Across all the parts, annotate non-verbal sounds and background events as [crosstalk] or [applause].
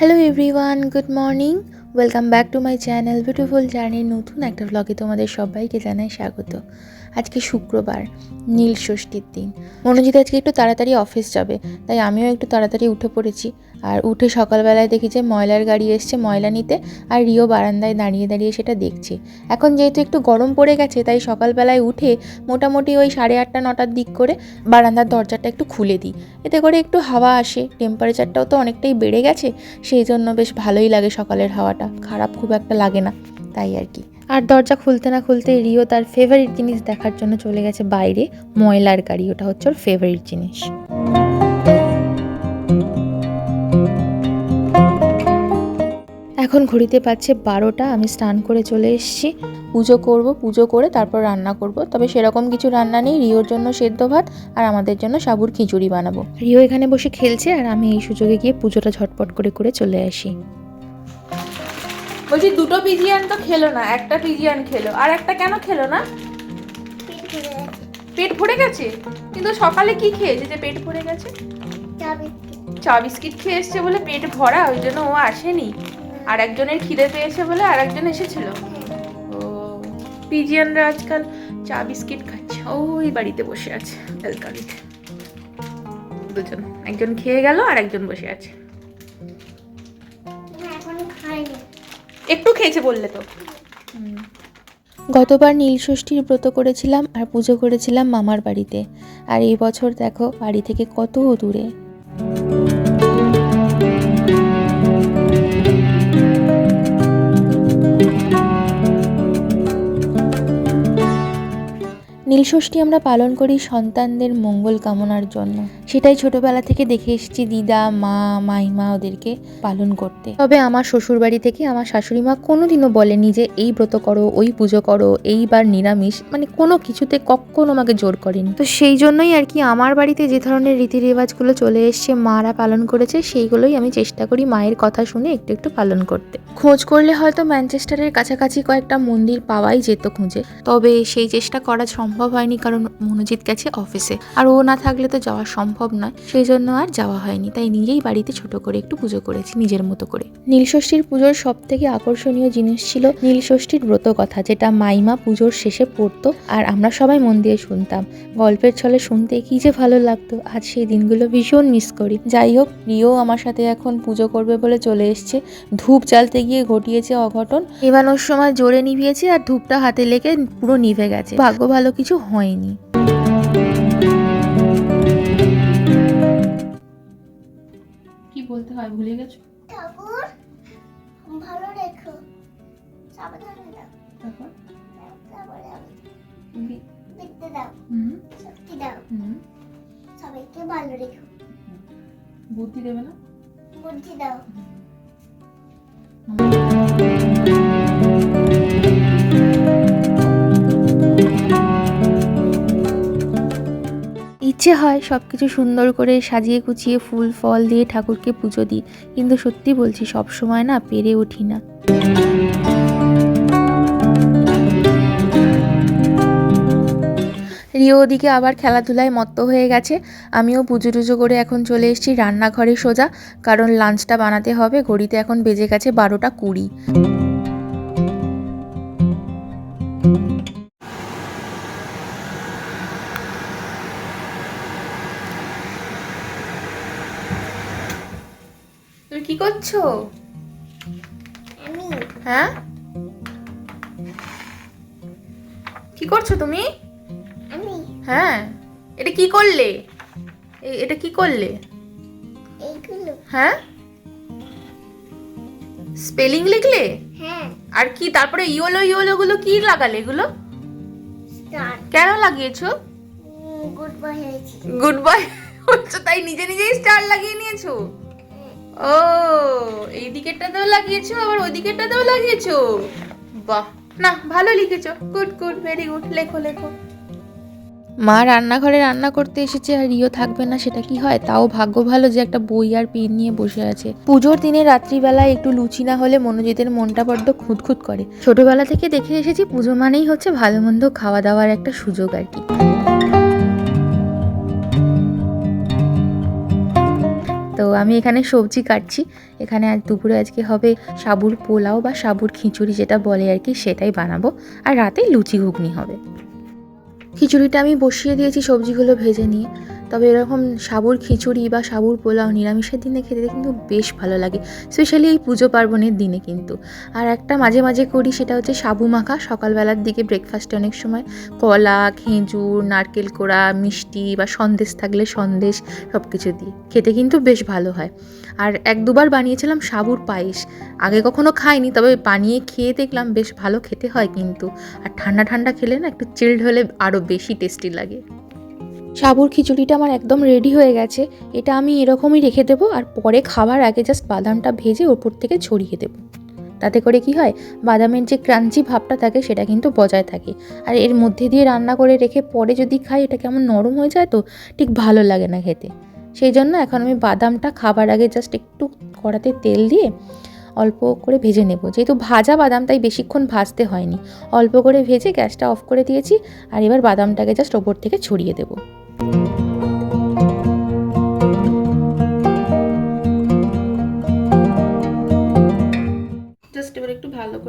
Hello everyone good morning welcome back to my channel beautiful জার্নির নতুন একটা ব্লগে তোমাদের সবাইকে জানাই স্বাগত। আজকে শুক্রবার, নীল ষষ্ঠীর দিন। মনোজিৎ আজকে একটু তাড়াতাড়ি অফিস যাবে, তাই আমিও একটু তাড়াতাড়ি উঠে পড়েছি। আর উঠে সকালবেলায় দেখি যে ময়লার গাড়ি এসছে ময়লা নিতে, আর রিও বারান্দায় দাঁড়িয়ে দাঁড়িয়ে সেটা দেখছে। এখন যেহেতু একটু গরম পড়ে গেছে, তাই সকালবেলায় উঠে মোটামুটি ওই সাড়ে আটটা, নটার দিক করে বারান্দার দরজাটা একটু খুলে দিই। এতে করে একটু হাওয়া আসে টেম্পারেচারটাও তো অনেকটাই বেড়ে গেছে, সেই জন্য বেশ ভালোই লাগে সকালের হাওয়াটা, খারাপ খুব একটা লাগে না, তাই আর কি। আর দরজা খুলতে না খুলতে রিও তার ফেভারিট জিনিস দেখার জন্য চলে গেছে বাইরে। ময়লার গাড়ি, ওটা হচ্ছে ওর ফেভারিট জিনিস। এখন ঘড়িতে পাচ্ছে বারোটা, আমি স্নান করে চলে এসেছি। পুজো করব, পুজো করে তারপর রান্না করব। তবে সেরকম কিছু রান্না নেই, রিওর জন্য সেদ্ধ ভাত আর আমাদের জন্য সাবুর খিচুড়ি বানাবো। রিও এখানে বসে খেলছে আর আমি এই সুযোগে গিয়ে পুজোটা ঝটপট করে করে চলে আসি। বলছি দুটো পিজিয়ান তো খেলো না একটা পিজিয়ান খেলো। আর একটা কেন খেলো না? পেট ভরে গেছে। কিন্তু সকালে কি খেয়েছে যে পেট ভরে গেছে? চা বিস্কিট। খেয়ে এসছে বলে পেট ভরা ওই জন্য ও আসেনি। আর একজনের খিদে পেয়েছে বলে আর একজন এসেছিল। ও পিজিয়ানরা আজকাল চা বিস্কিট খাচ্ছে। ওই বাড়িতে বসে আছে ব্যালকানিতে দুজন একজন খেয়ে গেল আর একজন বসে আছে। একটু খেয়েছে বললে তো। গতবার নীলষষ্ঠীর ব্রত করেছিলাম আর পুজো করেছিলাম মামার বাড়িতে। আর এই বছর দেখো বাড়ি থেকে কত দূরে। নীলষষ্ঠী আমরা পালন করি সন্তানদের মঙ্গল কামনার জন্য। সেটাই ছোটবেলা থেকে দেখে এসেছি দিদা, মা, মাইমা ওদেরকে পালন করতে। তবে আমার শ্বশুর বাড়ি থেকে আমার শাশুড়ি মা কোনোদিনও বলেনি যে এই ব্রত করো, ওই পুজো করো, এইবার নিরামিষ মানে কোনো কিছুতে কখনো আমাকে জোর করেনি। তো সেই জন্যই আর কি আমার বাড়িতে যে ধরনের রীতি রেওয়াজগুলো চলে এসছে, মারা পালন করেছে, সেইগুলোই আমি চেষ্টা করি মায়ের কথা শুনে একটু একটু পালন করতে। খোঁজ করলে হয়তো ম্যানচেস্টারের কাছাকাছি কয়েকটা মন্দির পাওয়াই যেত খুঁজে, তবে সেই চেষ্টা করা সম্ভব হয়নি কারণ মনোজিৎ গেছে অফিসে। আর ও না থাকলে তো যাওয়া সম্ভব নয়। সেই জন্য আর যাওয়া হয়নি। তাই নিজেই বাড়িতে ছোট করে একটু পুজো করেছি নিজের মতো করে। নীলষষ্ঠীর পুজোর সব থেকে আকর্ষণীয় জিনিস ছিল নীলষষ্ঠীর ব্রত কথা যেটা মাইমা পুজোর শেষে পড়তো আর আমরা সবাই মন দিয়ে শুনতাম। গল্পের ছলে শুনতে কি যে ভালো লাগতো। আজ সেই দিনগুলো ভীষণ মিস করি। যাই হোক রিও আমার সাথে এখন পুজো করবে বলে চলে এসছে। ধূপ জ্বালতে গিয়ে ঘটিয়েছে অঘটন। নিভানোর সময় জোরে নিভিয়েছে আর ধূপটা হাতে লেগে পুরো নিভে গেছে। ভাগ্য ভালো কিছু হয়নি। কি বলতে হয় ভুলে গেছো? ঠাকুর ভালো রেখো। সাবধানে দাও। তারপর? তারপরে আমি বি- বিদ্যে দাও। হুম। শক্তি দাও। হুম। সবাইকে ভালো রেখো। বুদ্ধি দেবে না? বুদ্ধি দাও। ইচ্ছে হয় সব কিছু সুন্দর করে সাজিয়ে গুছিয়ে ফুল, ফল দিয়ে ঠাকুরকে পুজো দিই। কিন্তু সত্যি বলছি সব সময় না পেরে উঠি না। রিও ওদিকে আবার খেলাধুলায় মত্ত হয়ে গেছে। আমিও পুজো টুজো করে এখন চলে এসেছি রান্নাঘরে সোজা, কারণ লাঞ্চটা বানাতে হবে, ঘড়িতে এখন বেজে গেছে বারোটা কুড়ি। তুমি কি করছ? আমি হ্যাঁ? কি করছ তুমি? আমি হ্যাঁ। এটা কি করলে? এটা কি করলে? এইগুলো। হ্যাঁ? স্পেলিং লিখলে? হ্যাঁ। আর কি তারপরে ইয়োলো ইয়োলো গুলো কি লাগালে এগুলো? কেন লাগিয়েছো? গুড বয় হয়েছি। গুড বাই হচ্ছে তাই নিজে নিজেই স্টার লাগিয়ে নিয়েছো? ও এই দিকেরটাতেও লাগিয়েছো, আবার ওই দিকেরটাতেও লাগিয়েছো? বাহ, না, ভালো লিখেছো। গুড গুড ভেরি গুড লেখো লেখো। মা রান্নাঘরে রান্না করতে এসেছে আর রিও থাকবে না, সেটা কি হয়? তাও ভাগ্য ভালো যে একটা বই আর পেন নিয়ে বসে আছে। পুজোর দিনে রাত্রিবেলায় একটু লুচি না হলে মনোজিতের মনটা বড্ড খুঁতখুত করে। ছোটবেলা থেকে দেখে এসেছি পুজো মানেই হচ্ছে ভালো মন্দ খাওয়া দাওয়ার একটা সুযোগ আর কি। তো আমি এখানে সবজি কাটছি। এখানে আজ দুপুরে আজকে হবে সাবুর পোলাও বা সাবুর খিচুড়ি যেটা বলে আর কি, সেটাই বানাবো। আর রাতে লুচি ঘুগনি হবে। খিচুড়িটা আমি বসিয়ে দিয়েছি সবজিগুলো ভেজে নিয়ে। তবে এরকম সাবুর খিচুড়ি বা সাবুর পোলাও নিরামিষের দিনে খেতে কিন্তু বেশ ভালো লাগে স্পেশালি এই পুজো পার্বণের দিনে কিন্তু। আর একটা মাঝে মাঝে করি সেটা হচ্ছে সাবু মাখা। সকালবেলার দিকে ব্রেকফাস্টে অনেক সময় কলা, খেজুর, নারকেল কোড়া, মিষ্টি বা সন্দেশ থাকলে সন্দেশ সব কিছু দিই। খেতে কিন্তু বেশ ভালো হয়। আর এক দুবার বানিয়েছিলাম সাবুর পায়েস। আগে কখনো খাইনি, তবে বানিয়ে খেয়ে দেখলাম বেশ ভালো খেতে হয় কিন্তু। আর ঠান্ডা ঠান্ডা খেলে না একটু চিল্ড হলে আরও বেশি টেস্টি লাগে। সাবুর খিচুড়িটা আমার একদম রেডি হয়ে গেছে। এটা আমি এরকমই রেখে দেবো আর পরে খাবার আগে জাস্ট বাদামটা ভেজে ওপর থেকে ছড়িয়ে দেবো। তাতে করে কি হয়, বাদামের যে ক্রাঞ্চি ভাবটা থাকে সেটা কিন্তু বজায় থাকে। আর এর মধ্যে দিয়ে রান্না করে রেখে পরে যদি খাই, এটা কেমন নরম হয়ে যায় তো ঠিক ভালো লাগে না খেতে। সেই জন্য এখন আমি বাদামটা খাবার আগে জাস্ট একটু কড়াতে তেল দিয়ে অল্প করে ভেজে নেব। যেহেতু ভাজা বাদাম, তাই বেশিক্ষণ ভাজতে হয়নি। অল্প করে ভেজে গ্যাসটা অফ করে দিয়েছি আর এবার বাদামটাকে জাস্ট ওপর থেকে ছড়িয়ে দেবো।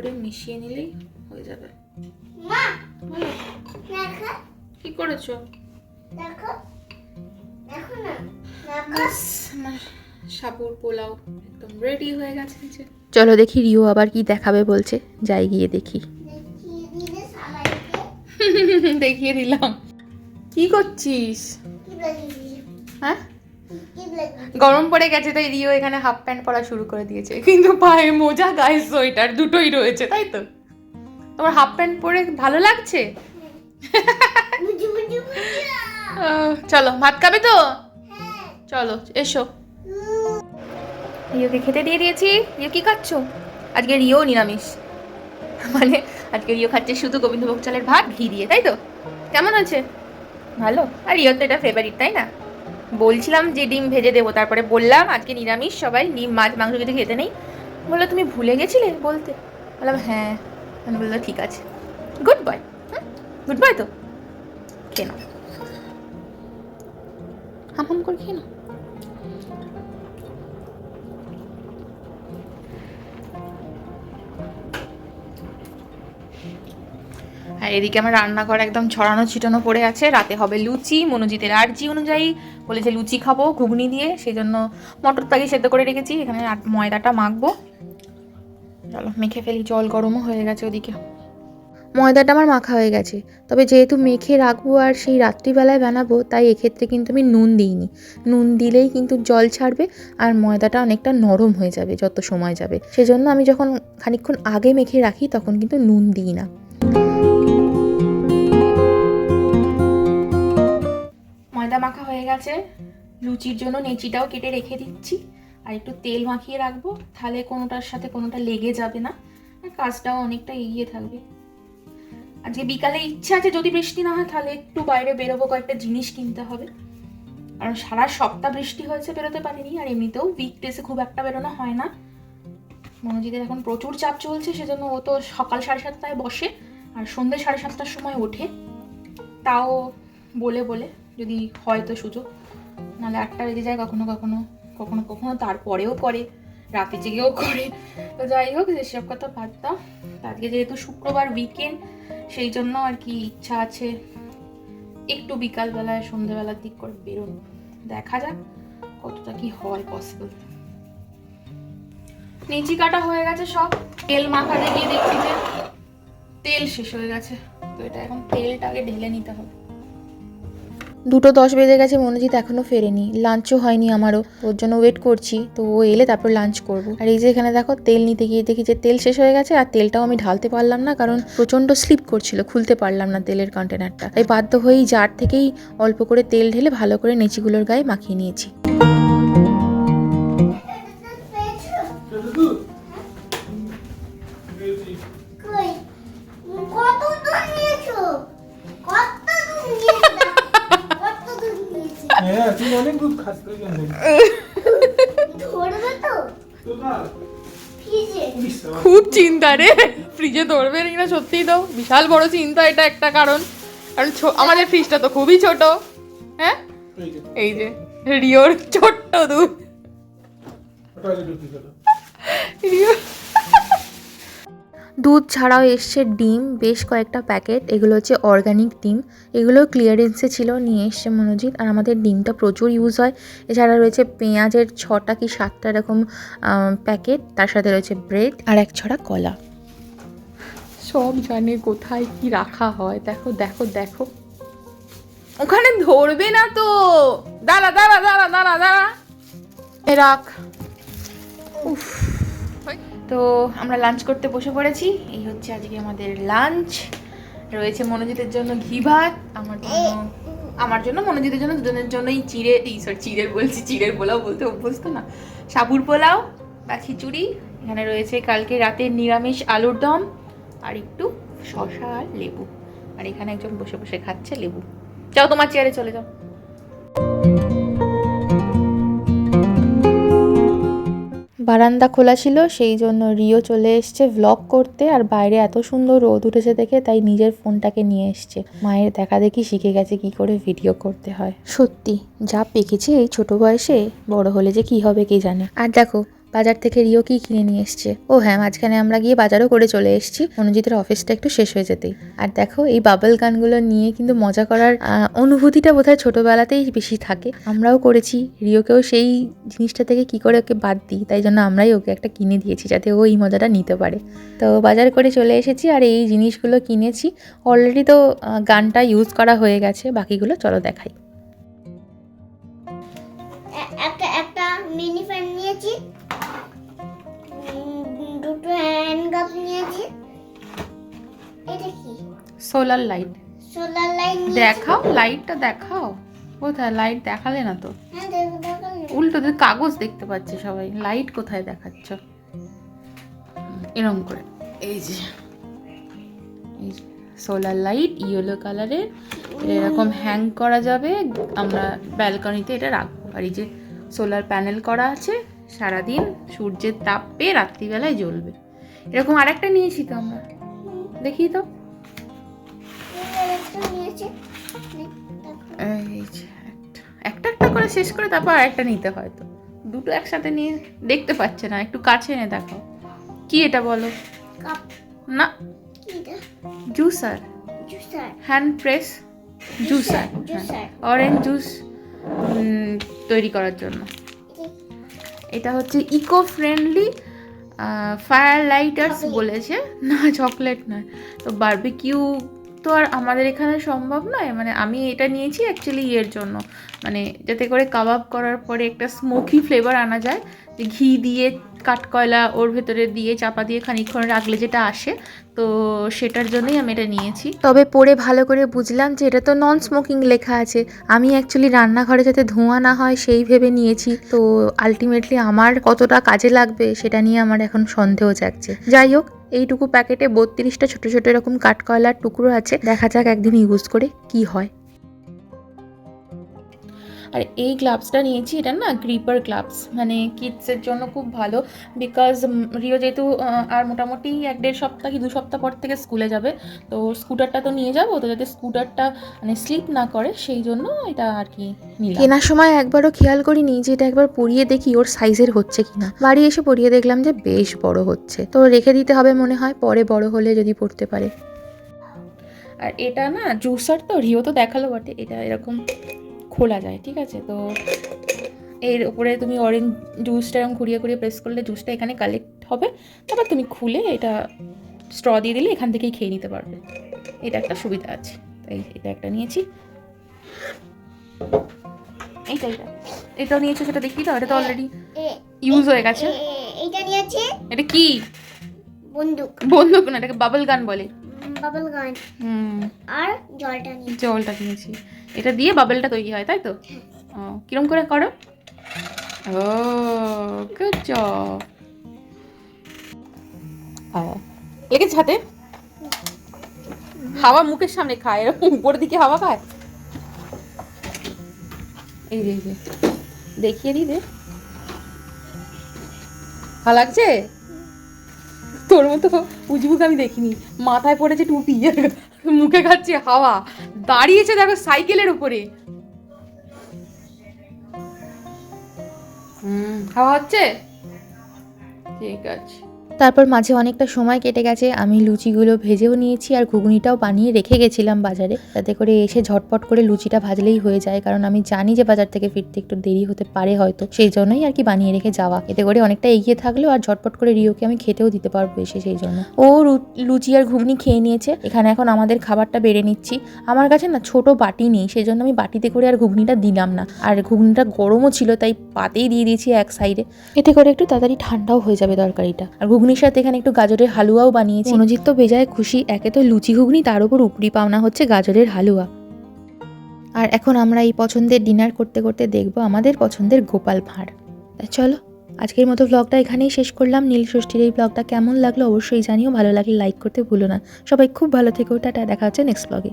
করে মিশিয়ে নিলেই হয়ে যাবে। কি করেছ? আমার পোলাও একদম রেডি হয়ে গেছে চলো দেখি রিও আবার কি দেখাবে বলছে যাই গিয়ে দেখি। দেখিয়ে [laughs] দিলাম। কি করছিস? হ্যাঁ? গরম পড়ে গেছে, তাই রিও এখানে হাফ প্যান্ট পরা শুরু করে দিয়েছে। কিন্তু পায়ে মোজা গায়ে সোয়েটার দুটোই রয়েছে, তাই তো? তোমার হাফ প্যান্ট পরে ভালো লাগছে? চলো, ভাত খাবে তো? চলো, এসো। রিওকে খেতে দিয়ে দিয়েছি। রিও, কি খাচ্ছো? আজকে রিও নিরামিষ। মানে আজকে রিও খাচ্ছে শুধু গোবিন্দভোগ চালের ভাত, ঘি দিয়ে, তাই তো? কেমন আছে? ভালো? আর রিও তো এটা ফেভারিট তাই না? বলছিলাম যে ডিম ভেজে দেবো, তারপরে বললাম আজকে নিরামিষ, সবাই ডিম মাছ, মাংস কিছু খেতে নেই। বলল, তুমি ভুলে গেছিলে? বলতে। বললাম হ্যাঁ। আমি বলল ঠিক আছে। গুড বয় গুড বয় তো? কেন হাম হাম করে খেয়ে আর এদিকে আমার রান্নাঘর একদম ছড়ানো ছিটানো পড়ে আছে। রাতে হবে লুচি, মনোজিতের আর্জি অনুযায়ী বলেছে লুচি খাব, ঘুগনি দিয়ে সেই জন্য মটর তাকে সেদ্ধ করে রেখেছি। এখানে ময়দাটা মাখবো। চলো, মেখে ফেলি, জল গরমও হয়ে গেছে ওদিকে। ময়দাটা আমার মাখা হয়ে গেছে। তবে যেহেতু মেখে রাখব আর সেই রাত্রিবেলায় বানাবো, তাই এক্ষেত্রে কিন্তু আমি নুন দিইনি। নুন দিলেই কিন্তু জল ছাড়বে আর ময়দাটা অনেকটা নরম হয়ে যাবে যত সময় যাবে। সেজন্য আমি যখন খানিকক্ষণ আগে মেখে রাখি, তখন কিন্তু নুন দিই না। মাখা হয়ে গেছে। লুচির জন্য নেচিটাও কেটে রেখে দিচ্ছি। আর একটু তেল মাখিয়ে রাখব, তাহলে কোনোটার সাথে কোনোটা লেগে যাবে না। কাজটাও অনেকটা এগিয়ে থাকবে। আজকে বিকালে ইচ্ছা আছে, যদি বৃষ্টি না হয়, তাহলে একটু বাইরে বেরোবো, কয়েকটা জিনিস কিনতে হবে। কারণ সারা সপ্তাহ বৃষ্টি হয়েছে, বেরোতে পারিনি, আর এমনিতেও উইকডেসে খুব একটা বেরোনো হয় না। মনোজিদের এখন প্রচুর চাপ চলছে, সেজন্য ও তো সকাল সাড়ে সাতটায় বসে, আর সন্ধ্যে সাড়ে সাতটার সময় ওঠে। তাও বলে বলে। যদি হয় তো সুযোগ। নাহলে আটটা বেজে যায়, কখনো কখনো কখনো কখনো তারপরেও করে, রাতে জেগেও করে। তো যাই হোক সেসব কথা বাদ দাও আজকে যেহেতু শুক্রবার উইকেন্ড সেই জন্য আর কি ইচ্ছা আছে একটু বিকালবেলায় সন্ধ্যেবেলার দিক করে বেরোনো। দেখা যাক কতটা কি হয় পসিবল নিচি কাটা হয়ে গেছে সব। তেল মাখাতে গিয়ে দেখছি যে তেল শেষ হয়ে গেছে। তো এটা এখন তেলটাকে ঢেলে নিতে হবে। দুটো দশ বেজে গেছে, মনোজিৎ এখনও ফেরেনি। লাঞ্চও হয়নি আমারও। ওর জন্য ওয়েট করছি। তো ও এলে তারপর লাঞ্চ করব। আর এই যে এখানে দেখো, তেল নিতে গিয়ে দেখি যে তেল শেষ হয়ে গেছে, আর তেলটাও আমি ঢালতে পারলাম না, কারণ প্রচণ্ড স্লিপ করছিল, খুলতে পারলাম না তেলের কন্টেনারটা তাই বাধ্য হয়েই জার থেকেই অল্প করে তেল ঢেলে ভালো করে নেচিগুলোর গায়ে মাখিয়ে নিয়েছি। খুব চিন্তা রে। ফ্রিজে ধরবে কিনা সত্যিই তো? বিশাল বড় চিন্তা এটা একটা কারণ। কারণ ছো- আমাদের ফ্রিজটা তো খুবই ছোট। হ্যাঁ? এই যে, রিওর ছোট্ট দুধ। দুধ ছাড়াও এসছে ডিম, বেশ কয়েকটা প্যাকেট। এগুলো হচ্ছে অর্গানিক ডিম। এগুলো ক্লিয়ারেন্সে ছিল, নিয়ে এসছে মনোজিৎ। আর আমাদের ডিমটা প্রচুর ইউজ হয়। এছাড়া রয়েছে পেঁয়াজের ছটা কি সাতটা এরকম প্যাকেট। তার সাথে রয়েছে ব্রেড আর এক ছড়া কলা। সব জানে কোথায় কি রাখা হয়। দেখো দেখো দেখো। ওখানে ধরবে না তো। দাঁড়া দাঁড়া দাঁড়া দাঁড়া দাঁড়া। এ রাখ। উফ। তো আমরা লাঞ্চ করতে বসে পড়েছি। এই হচ্ছে আজকে আমাদের লাঞ্চ রয়েছে মনোজিতের জন্য ঘি ভাত, আমার জন্য আমার জন্য মনোজিতের জন্য, দুজনের জন্যই চিড়ে এই সরি চিড়ের বলছি, চিড়ের পোলাও বলতে অভ্যস্ত না। সাবুর পোলাও বা খিচুড়ি। এখানে রয়েছে কালকে রাতের নিরামিষ আলুর দম আর একটু শশা আর লেবু। আর এখানে একজন বসে বসে খাচ্ছে লেবু। যাও তোমার চেয়ারে চলে যাও। বারান্দা খোলা ছিল, সেই জন্য রিও চলে এসছে ভ্লগ করতে। আর বাইরে এত সুন্দর রোদ উঠেছে দেখে, তাই নিজের ফোনটাকে নিয়ে এসছে। মায়ের দেখা দেখি শিখে গেছে কি করে ভিডিও করতে হয়। সত্যি, যা পেকেছে এই ছোট বয়সে, বড় হলে যে কি হবে কে জানে। আর দেখো বাজার থেকে রিও কি কিনে নিয়ে এসছে? ও হ্যাঁ মাঝখানে আমরা গিয়ে বাজারও করে চলে এসেছি। অনুজিতের অফিসটা একটু শেষ হয়ে যেতেই। আর দেখো, এই বাবল গানগুলো নিয়ে কিন্তু মজা করার অনুভূতিটা বোধহয় ছোটবেলাতেই বেশি থাকে। আমরাও করেছি, রিওকেও সেই জিনিসটা থেকে কি করে ওকে বাদ দিই? তাই জন্য আমরাই ওকে একটা কিনে দিয়েছি, যাতে ও এই মজাটা নিতে পারে। তো বাজার করে চলে এসেছি, আর এই জিনিসগুলো কিনেছি। অলরেডি তো গানটা ইউজ করা হয়ে গেছে, বাকিগুলো চলো দেখাই। একটা একটা মিনি হ্যান্ড নিয়েছি। এটা কি? Solar light. সোলার লাইট দেখাও লাইটটা দেখাও। কোথায়? লাইট দেখালে না তো। হ্যাঁ উল্টো তো কাগজ দেখতে পাচ্ছে সবাই। লাইট কোথায় দেখাচ্ছ? এরকম করে। এই যে। এই সোলার লাইট ইয়েলো কালারের। এরকম হ্যাং করা যাবে। আমরা ব্যালকনিতে এটা রাখব। আর এই যে সোলার প্যানেল করা আছে সারাদিন সূর্যের তাপ পেয়ে রাত্রিবেলায় জ্বলবে। এরকম আরেকটা নিয়েছি তো আমরা। দেখি তো। একটা। একটা করে শেষ করে তারপর আরেকটা নিতে হয় তো। দুটো একসাথে নিয়ে দেখতে পাচ্ছে না। একটু কাছে এনে দেখো। কি এটা বলো? না। Juicer. Hand press? Juicer. Juicer orange juice তৈরি করার জন্য। এটা হচ্ছে ইকো ফ্রেন্ডলি ফায়ার লাইটার্স বলেছে। না চকলেট নয়। তো বার্বিকিউ তো আর আমাদের এখানে সম্ভব নয়। মানে আমি এটা নিয়েছি অ্যাকচুয়ালি ইয়ের জন্য। মানে যাতে করে কাবাব করার পরে একটা স্মোকি ফ্লেভার আনা যায়। ঘি দিয়ে কাঠকয়লা ওর ভেতরে দিয়ে চাপা দিয়ে খানিকক্ষণ রাখলে যেটা আসে, তো সেটার জন্যই আমি এটা নিয়েছি। তবে পরে ভালো করে বুঝলাম যে এটা তো নন স্মোকিং লেখা আছে। আমি অ্যাকচুয়ালি রান্নাঘরে যাতে ধোঁয়া না হয় সেই ভেবে নিয়েছি। তো আলটিমেটলি আমার কতটা কাজে লাগবে সেটা নিয়ে আমার এখন সন্দেহ জাগছে। যাই হোক, এইটুকু প্যাকেটে বত্রিশটা ছোট ছোট এরকম কাঠকয়লার টুকরো আছে। দেখা যাক একদিন ইউজ করে কি হয়। আর এই গ্লাভসটা নিয়েছি এটা না গ্রিপার গ্লাভস মানে কিডসের জন্য খুব ভালো বিকজ রিও যেহেতু আর মোটামুটি এক দেড় সপ্তাহ কি দু সপ্তাহ পর থেকে স্কুলে যাবে তো স্কুটারটা তো নিয়ে যাব তো যাতে স্কুটারটা মানে স্লিপ না করে সেই জন্য এটা আর কি কেনার সময় একবারও খেয়াল করিনি যে এটা একবার পরিয়ে দেখি ওর সাইজের হচ্ছে কিনা। বাড়ি এসে পরিয়ে দেখলাম যে বেশ বড় হচ্ছে তো রেখে দিতে হবে মনে হয় পরে বড় হলে যদি পড়তে পারে। আর এটা না জুসার তো রিও তো দেখাল বটে এটা এরকম খোলা যায় ঠিক আছে? তো এর উপরে তুমি অরেঞ্জ জুসটা এরকম ঘুরিয়ে ঘুরিয়ে প্রেস করলে জুসটা এখানে কালেক্ট হবে। তারপর তুমি খুলে এটা স্ট্র দিয়ে দিলে এখান থেকেই খেয়ে নিতে পারবে। এটা একটা সুবিধা আছে। তাই এটা একটা নিয়েছি। এইটা এটা এটাও নিয়েছো সেটা দেখি তো? এটা তো অলরেডি ইউজ হয়ে গেছে। এ- এ- এইটা নিয়েছি এটা কি? বন্দুক। বন্দুক না এটাকে বাবল গান বলে। বাবল গান হুম। আর জলটা নিয়েছি। জলটা কিনেছি এটা দিয়ে বাবেলটা তৈরি হয় তাই তো? ও কিরম করে করো? ও গুড জব লেগেছে হাতে? হাওয়া মুখের সামনে খায় এরকম উপর দিকে হাওয়া খায়? এই যে দেখিয়ে দিই দে ভালো লাগছে? তোর মতো উজবুক আমি দেখিনি। মাথায় পড়েছে টুপি, মুখে খাচ্ছে হাওয়া। দাঁড়িয়েছে দেখো সাইকেলের উপরে। হুম, হাওয়া হচ্ছে? ঠিক আছে। তারপর মাঝে অনেকটা সময় কেটে গেছে, আমি লুচিগুলো ভেজেও নিয়েছি আর ঘুগনিটাও বানিয়ে রেখে গেছিলাম বাজারে। যাতে করে এসে ঝটপট করে লুচিটা ভাজলেই হয়ে যায়, কারণ আমি জানি যে বাজার থেকে ফিরতে একটু দেরি হতে পারে হয়তো। সেই জন্যই আর কি বানিয়ে রেখে যাওয়া। এতে করে অনেকটা এগিয়ে থাকলেও আর ঝটপট করে রিওকে আমি খেতেও দিতে পারব এসে সেই জন্য। ও লুচি আর ঘুগনি খেয়ে নিয়েছে। এখানে এখন আমাদের খাবারটা বেড়ে নিচ্ছি। আমার কাছে না ছোট বাটি নেই সেই জন্য আমি বাটিতে করে আর ঘুগনিটা দিলাম না। আর ঘুগনিটা গরমও ছিল, তাই পাতেই দিয়ে দিয়েছি এক সাইডে। এতে করে একটু তাড়াতাড়ি ঠান্ডাও হয়ে যাবে তরকারিটা। আর ঘুগনির সাথে এখানে একটু গাজরের হালুয়াও বানিয়েছি। মনোজিৎ তো বেজায় খুশি, একে তো লুচি ঘুগনি, তার উপর উপরি পাওনা হচ্ছে গাজরের হালুয়া। আর এখন আমরা এই পছন্দের ডিনার করতে করতে দেখব আমাদের পছন্দের গোপাল ভাঁড়। চলো, আজকের মতো ব্লগটা এখানেই শেষ করলাম। নীল ষষ্ঠীর এই ব্লগটা কেমন লাগল অবশ্যই জানিও। ভালো লাগলে লাইক করতে ভুলো না। সবাই খুব ভালো থেকো, টাটা, দেখা হচ্ছে নেক্সট ব্লগে